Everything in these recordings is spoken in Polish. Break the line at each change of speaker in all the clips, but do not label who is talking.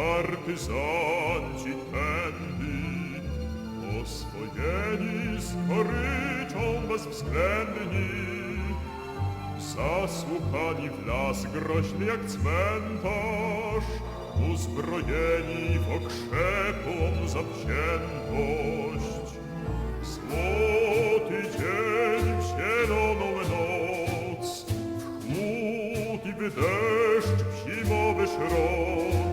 partyzanci tędy, oswojeni z goryczą bezwzględni, zasłuchani w las groźny jak cmentarz, uzbrojeni w okrzepłą zawziętość. Złoty dzień w zieloną noc, w chłód i w deszcz w zimowy szron.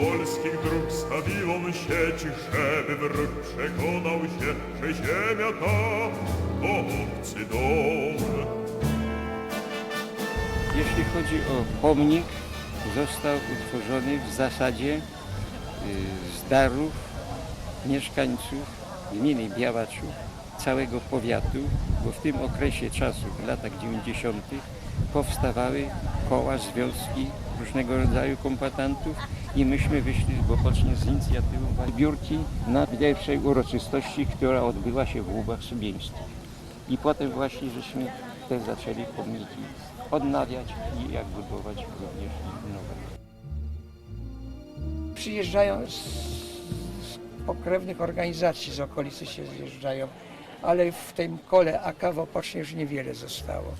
Polskich dróg stawił on sieć, żeby wróg przekonał się, że ziemia ta to obcy dom.
Jeśli chodzi o pomnik, został utworzony w zasadzie y, z darów mieszkańców gminy Białaczów, całego powiatu, bo w tym okresie czasu, w latach 90. powstawały koła, związki różnego rodzaju kombatantów i myśmy wyszli potocznie z inicjatywą zbiórki na pierwszej uroczystości, która odbyła się w Łubach Subieńskich. I potem właśnie żeśmy też zaczęli pomniki odnawiać i jak budować również nowe.
przyjeżdżają z, z pokrewnych organizacji z okolicy się zjeżdżają, ale w tym kole AK w Opocznie już niewiele zostało.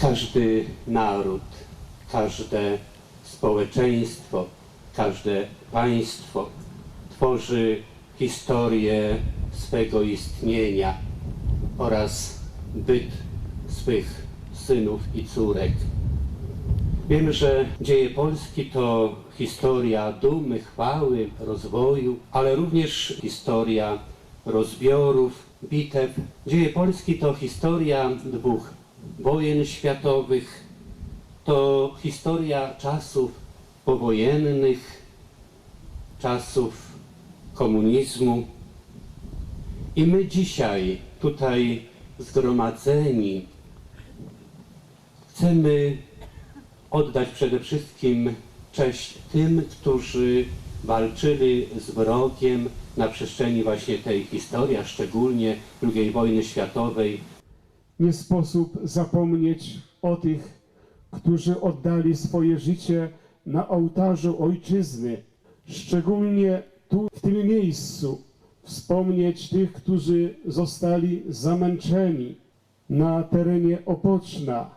Każdy naród, każde społeczeństwo, każde państwo tworzy historię swego istnienia oraz byt swych synów i córek. Wiem, że dzieje Polski to historia dumy, chwały, rozwoju, ale również historia rozbiorów, bitew. Dzieje Polski to historia dwóch wojen światowych, to historia czasów powojennych, czasów komunizmu. I my dzisiaj tutaj zgromadzeni chcemy oddać przede wszystkim cześć tym, którzy walczyli z wrogiem na przestrzeni właśnie tej historii, a szczególnie II wojny światowej,
Nie sposób zapomnieć o tych, którzy oddali swoje życie na ołtarzu ojczyzny. Szczególnie tu, w tym miejscu, wspomnieć tych, którzy zostali zamęczeni na terenie Opoczna,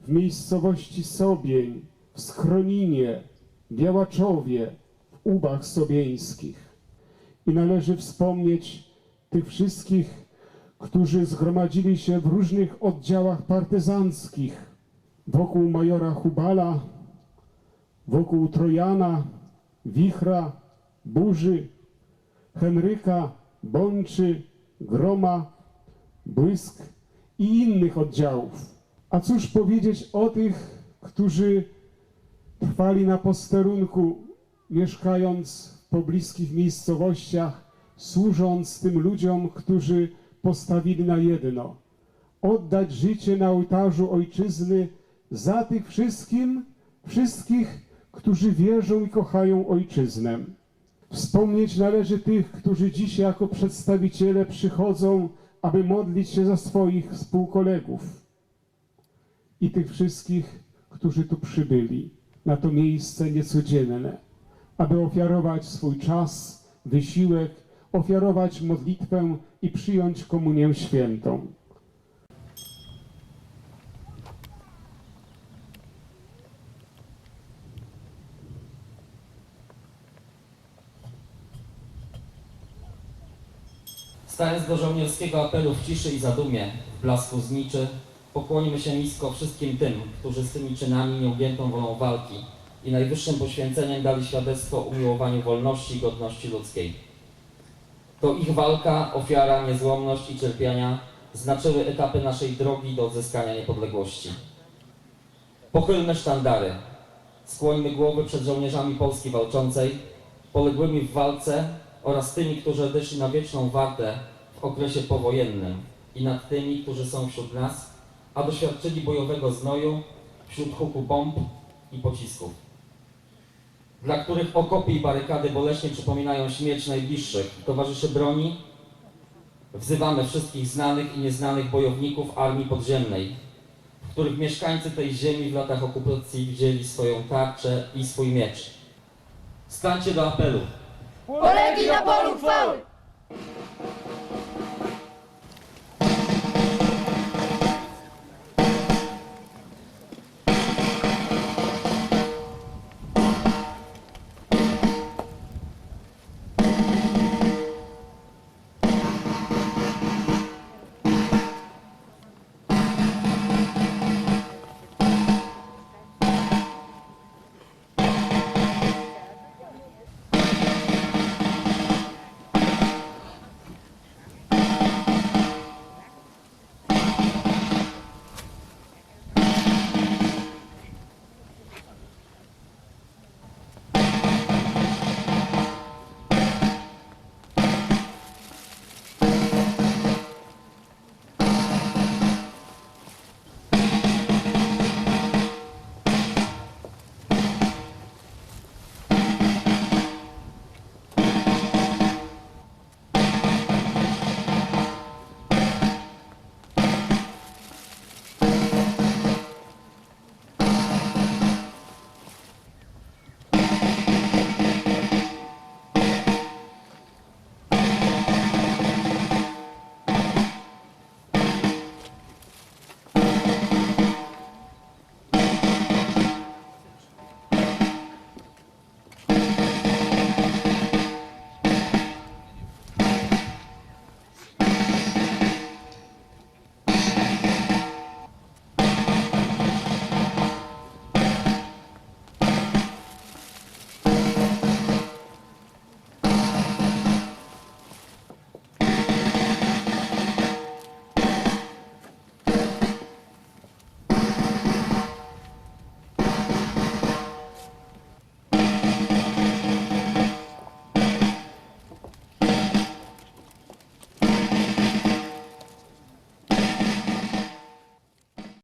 w miejscowości Sobień, w Schroninie, Białaczowie, w Ubach Sobieńskich. I należy wspomnieć tych wszystkich którzy zgromadzili się w różnych oddziałach partyzanckich wokół majora Hubala, wokół Trojana, Wichra, Burzy, Henryka, Bączy, Groma, Błysk i innych oddziałów. A cóż powiedzieć o tych, którzy trwali na posterunku, mieszkając w pobliskich miejscowościach, służąc tym ludziom, którzy postawili na jedno oddać życie na ołtarzu ojczyzny za tych wszystkim, wszystkich, którzy wierzą i kochają ojczyznę. Wspomnieć należy tych, którzy dziś jako przedstawiciele przychodzą, aby modlić się za swoich współkolegów i tych wszystkich, którzy tu przybyli na to miejsce niecodzienne, aby ofiarować swój czas, wysiłek, ofiarować modlitwę i przyjąć komunię świętą.
Stając do żołnierskiego apelu w ciszy i zadumie, w blasku zniczy, pokłonimy się nisko wszystkim tym, którzy z tymi czynami nieugiętą wolą walki i najwyższym poświęceniem dali świadectwo umiłowaniu wolności i godności ludzkiej. To ich walka, ofiara, niezłomność i cierpienia znaczyły etapy naszej drogi do odzyskania niepodległości. Pochylmy sztandary, skłońmy głowy przed żołnierzami Polski walczącej, poległymi w walce oraz tymi, którzy odeszli na wieczną wartę w okresie powojennym i nad tymi, którzy są wśród nas, a doświadczyli bojowego znoju wśród huku bomb i pocisków. Dla których okopy i barykady boleśnie przypominają śmierć najbliższych, towarzyszy broni Wzywamy wszystkich znanych i nieznanych bojowników Armii Podziemnej, w których mieszkańcy tej ziemi w latach okupacji widzieli swoją tarczę i swój miecz. Stańcie do apelu!
Polegi na polu chwały!